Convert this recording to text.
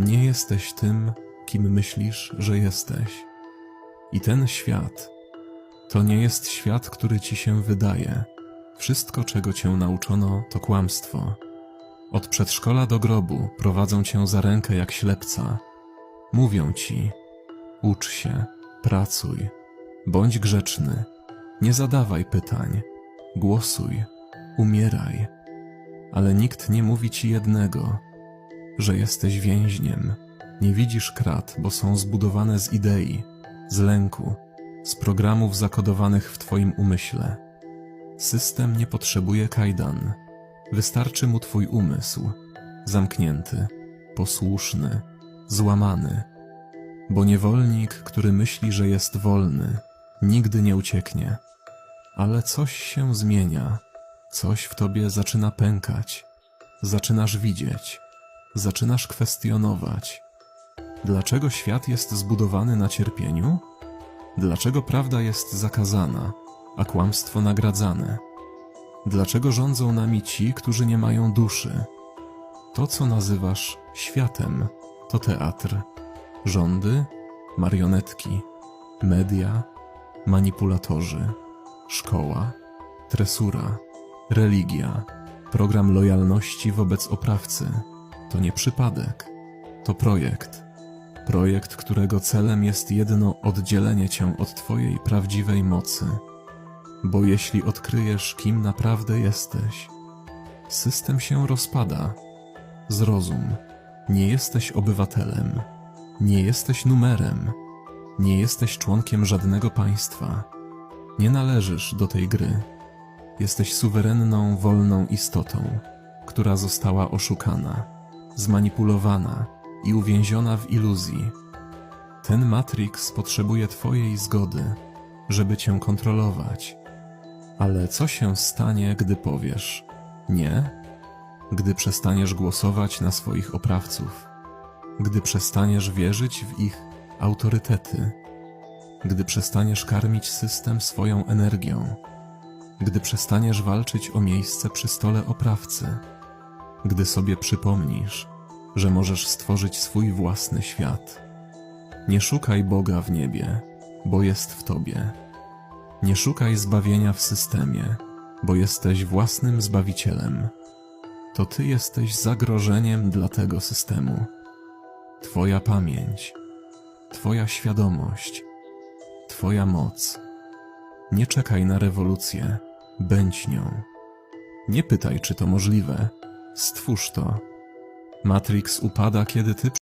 Nie jesteś tym, kim myślisz, że jesteś. I ten świat to nie jest świat, który ci się wydaje. Wszystko, czego cię nauczono, to kłamstwo. Od przedszkola do grobu prowadzą cię za rękę jak ślepca. Mówią ci: ucz się, pracuj, bądź grzeczny, nie zadawaj pytań, głosuj, umieraj. Ale nikt nie mówi ci jednego, że jesteś więźniem. Nie widzisz krat, bo są zbudowane z idei, z lęku, z programów zakodowanych w twoim umyśle. System nie potrzebuje kajdan. Wystarczy mu twój umysł, zamknięty, posłuszny, złamany. Bo niewolnik, który myśli, że jest wolny, nigdy nie ucieknie. Ale coś się zmienia, coś w tobie zaczyna pękać. Zaczynasz widzieć, zaczynasz kwestionować. Dlaczego świat jest zbudowany na cierpieniu? Dlaczego prawda jest zakazana, a kłamstwo nagradzane? Dlaczego rządzą nami ci, którzy nie mają duszy? To, co nazywasz światem, to teatr, rządy, marionetki, media, manipulatorzy, szkoła, tresura, religia, program lojalności wobec oprawcy. To nie przypadek, to projekt. Projekt, którego celem jest jedno oddzielenie cię od twojej prawdziwej mocy. Bo jeśli odkryjesz, kim naprawdę jesteś, system się rozpada. Zrozum, nie jesteś obywatelem, nie jesteś numerem, nie jesteś członkiem żadnego państwa. Nie należysz do tej gry. Jesteś suwerenną, wolną istotą, która została oszukana, zmanipulowana i uwięziona w iluzji. Ten Matrix potrzebuje Twojej zgody, żeby Cię kontrolować. Ale co się stanie, gdy powiesz nie? Gdy przestaniesz głosować na swoich oprawców, gdy przestaniesz wierzyć w ich autorytety, gdy przestaniesz karmić system swoją energią, gdy przestaniesz walczyć o miejsce przy stole oprawcy, gdy sobie przypomnisz, że możesz stworzyć swój własny świat. Nie szukaj Boga w niebie, bo jest w tobie. Nie szukaj zbawienia w systemie, bo jesteś własnym zbawicielem. To ty jesteś zagrożeniem dla tego systemu. Twoja pamięć, Twoja świadomość, Twoja moc. Nie czekaj na rewolucję, bądź nią. Nie pytaj, czy to możliwe, stwórz to. Matrix upada, kiedy ty